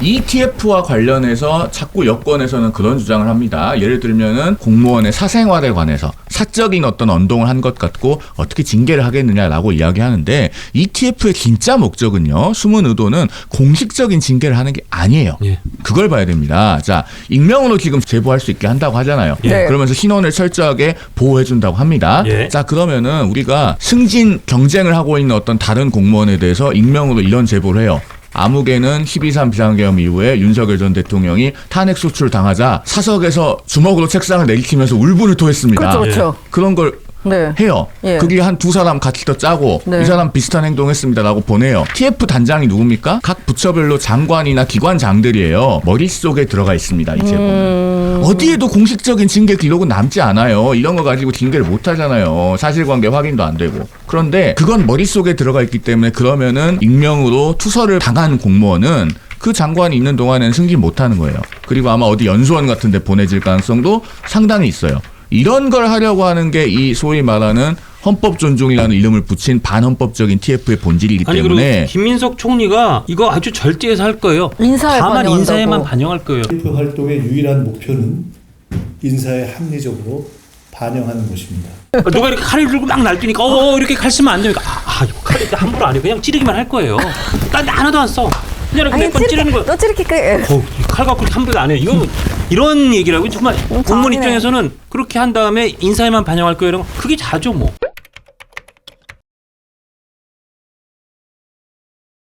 ETF와 관련해서 자꾸 여권에서는 그런 주장을 합니다. 예를 들면은 공무원의 사생활에 관해서 사적인 어떤 언동을 한 것 같고 어떻게 징계를 하겠느냐라고 이야기하는데 ETF의 진짜 목적은요. 숨은 의도는 공식적인 징계를 하는 게 아니에요. 예. 그걸 봐야 됩니다. 자, 익명으로 지금 제보할 수 있게 한다고 하잖아요. 예. 그러면서 신원을 철저하게 보호해 준다고 합니다. 예. 자, 그러면은 우리가 승진 경쟁을 하고 있는 어떤 다른 공무원에 대해서 익명으로 이런 제보를 해요. 아무개는 12.3 비상계엄 이후에 윤석열 전 대통령이 탄핵 소출 당하자 사석에서 주먹으로 책상을 내리키면서 울분을 토했습니다. 그렇죠, 그렇죠. 그런 걸 네. 해요. 예. 그게 한 두 사람 같이 더 짜고 네. 이 사람 비슷한 행동했습니다라고 보내요. TF 단장이 누굽니까? 각 부처별로 장관이나 기관장들이에요. 머릿속에 들어가 있습니다. 이 제보는. 음. 어디에도 공식적인 징계 기록은 남지 않아요. 이런 거 가지고 징계를 못 하잖아요. 사실관계 확인도 안 되고. 그런데 그건 머릿속에 들어가 있기 때문에 그러면은 익명으로 투서를 당한 공무원은 그 장관이 있는 동안에는 승진 못 하는 거예요. 그리고 아마 어디 연수원 같은 데 보내질 가능성도 상당히 있어요. 이런 걸 하려고 하는 게 이 소위 말하는 헌법 존중이라는 이름을 붙인 반헌법적인 TF의 본질이기 아니 때문에 김민석 총리가 이거 아주 절제해서 할 거예요. 인사에 다만 반영한다고. 인사에만 반영할 거예요. TF 활동의 유일한 목표는 인사에 합리적으로 반영하는 것입니다. 누가 이렇게 칼을 들고 막 날뛰니까 어 이렇게 칼 쓰면 안 되니까 아, 아 이거 칼 함부로 안 해. 그냥 찌르기만 할 거예요. 난 하나도 안 써. 그냥 아니 내건 찌르는 거. 너 찌르기 끄. 어, 칼 갖고 함부로 안 해. 이거 이런 얘기라고 정말 음, 공무원. 입장에서는 그렇게 한 다음에 인사에만 반영할 거예요. 이런 거 그게 자죠 뭐.